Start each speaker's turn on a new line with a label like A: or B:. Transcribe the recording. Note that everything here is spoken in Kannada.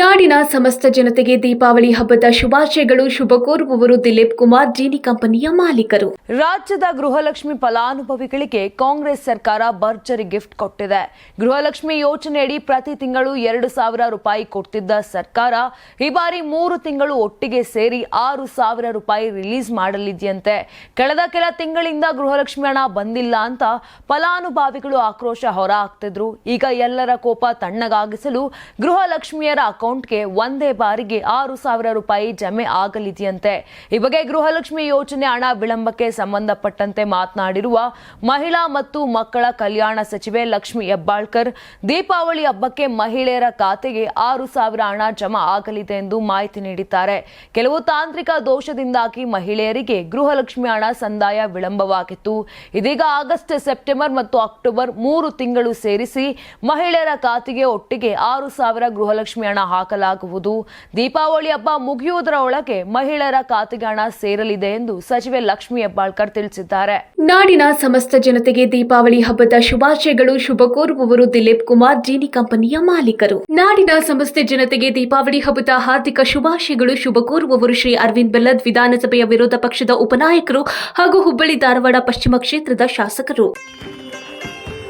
A: ನಾಡಿನ ಸಮಸ್ತ ಜನತೆಗೆ ದೀಪಾವಳಿ ಹಬ್ಬದ ಶುಭಾಶಯಗಳು. ಶುಭ ಕೋರುವವರು ದಿಲೀಪ್ ಕುಮಾರ್, ಜೀನಿ ಕಂಪನಿಯ ಮಾಲೀಕರು.
B: ರಾಜ್ಯದ ಗೃಹಲಕ್ಷ್ಮಿ ಫಲಾನುಭವಿಗಳಿಗೆ ಕಾಂಗ್ರೆಸ್ ಸರ್ಕಾರ ಭರ್ಜರಿ ಗಿಫ್ಟ್ ಕೊಟ್ಟಿದೆ. ಗೃಹಲಕ್ಷ್ಮಿ ಯೋಜನೆಯಡಿ ಪ್ರತಿ ತಿಂಗಳು ಎರಡು ಸಾವಿರ ರೂಪಾಯಿ ಕೊಡ್ತಿದ್ದ ಸರ್ಕಾರ ಈ ಬಾರಿ ಮೂರು ತಿಂಗಳು ಒಟ್ಟಿಗೆ ಸೇರಿ ಆರು ಸಾವಿರ ರೂಪಾಯಿ ರಿಲೀಸ್ ಮಾಡಲಿದೆಯಂತೆ. ಕಳೆದ ಕೆಲ ತಿಂಗಳಿಂದ ಗೃಹಲಕ್ಷ್ಮಿ ಹಣ ಬಂದಿಲ್ಲ ಅಂತ ಫಲಾನುಭವಿಗಳು ಆಕ್ರೋಶ ಹೊರ ಹಾಕ್ತಿದ್ರು ಈಗ ಎಲ್ಲರ ಕೋಪ ತಣ್ಣಗಾಗಿಸಲು ಗೃಹಲಕ್ಷ್ಮಿಯರ ಅಕೌಂಟ್ಗೆ ಒಂದೇ ಬಾರಿಗೆ ಆರು ಸಾವಿರ ರೂಪಾಯಿ ಜಮೆ ಆಗಲಿದೆಯಂತೆ. ಈ ಬಗ್ಗೆ ಗೃಹಲಕ್ಷ್ಮಿ ಯೋಜನೆ ಹಣ ವಿಳಂಬಕ್ಕೆ ಸಂಬಂಧಪಟ್ಟಂತೆ ಮಾತನಾಡಿರುವ ಮಹಿಳಾ ಮತ್ತು ಮಕ್ಕಳ ಕಲ್ಯಾಣ ಸಚಿವೆ ಲಕ್ಷ್ಮಿ ಹೆಬ್ಬಾಳ್ಕರ್, ದೀಪಾವಳಿ ಹಬ್ಬಕ್ಕೆ ಮಹಿಳೆಯರ ಖಾತೆಗೆ ಆರು ಸಾವಿರ ಹಣ ಜಮಾ ಆಗಲಿದೆ ಎಂದು ಮಾಹಿತಿ ನೀಡಿದ್ದಾರೆ. ಕೆಲವು ತಾಂತ್ರಿಕ ದೋಷದಿಂದಾಗಿ ಮಹಿಳೆಯರಿಗೆ ಗೃಹಲಕ್ಷ್ಮಿ ಹಣ ಸಂದಾಯ ವಿಳಂಬವಾಗಿತ್ತು. ಇದೀಗ ಆಗಸ್ಟ್, ಸೆಪ್ಟೆಂಬರ್ ಮತ್ತು ಅಕ್ಟೋಬರ್ ಮೂರು ತಿಂಗಳು ಸೇರಿಸಿ ಮಹಿಳೆಯರ ಖಾತೆಗೆ ಒಟ್ಟಿಗೆ ಆರು ಸಾವಿರ ಗೃಹಲಕ್ಷ್ಮಿ ಹಣ ಹಾಕಲಾಗುವುದು. ದೀಪಾವಳಿ ಹಬ್ಬ ಮುಗಿಯುವುದರ ಒಳಗೆ ಮಹಿಳೆಯರ ಖಾತೆಗೆ ಹಣ ಸೇರಲಿದೆ ಎಂದು ಸಚಿವೆ ಲಕ್ಷ್ಮಿ ಹೆಬ್ಬಾಳ್ಕರ್ ತಿಳಿಸಿದ್ದಾರೆ.
A: ನಾಡಿನ ಸಮಸ್ತ ಜನತೆಗೆ ದೀಪಾವಳಿ ಹಬ್ಬದ ಶುಭಾಶಯಗಳು ಶುಭ ಕೋರುವವರು ದಿಲೀಪ್ ಕುಮಾರ್, ಜೀನಿ ಕಂಪನಿಯ ಮಾಲೀಕರು. ನಾಡಿನ ಸಮಸ್ತ ಜನತೆಗೆ ದೀಪಾವಳಿ ಹಬ್ಬದ ಹಾರ್ದಿಕ ಶುಭಾಶಯಗಳು ಶುಭ ಕೋರುವವರು ಶ್ರೀ ಅರವಿಂದ್ ಬೆಲ್ಲದ್ ವಿಧಾನಸಭೆಯ ವಿರೋಧ ಪಕ್ಷದ ಉಪನಾಯಕರು ಹಾಗೂ ಹುಬ್ಬಳ್ಳಿ ಧಾರವಾಡ ಪಶ್ಚಿಮ ಕ್ಷೇತ್ರದ ಶಾಸಕರು.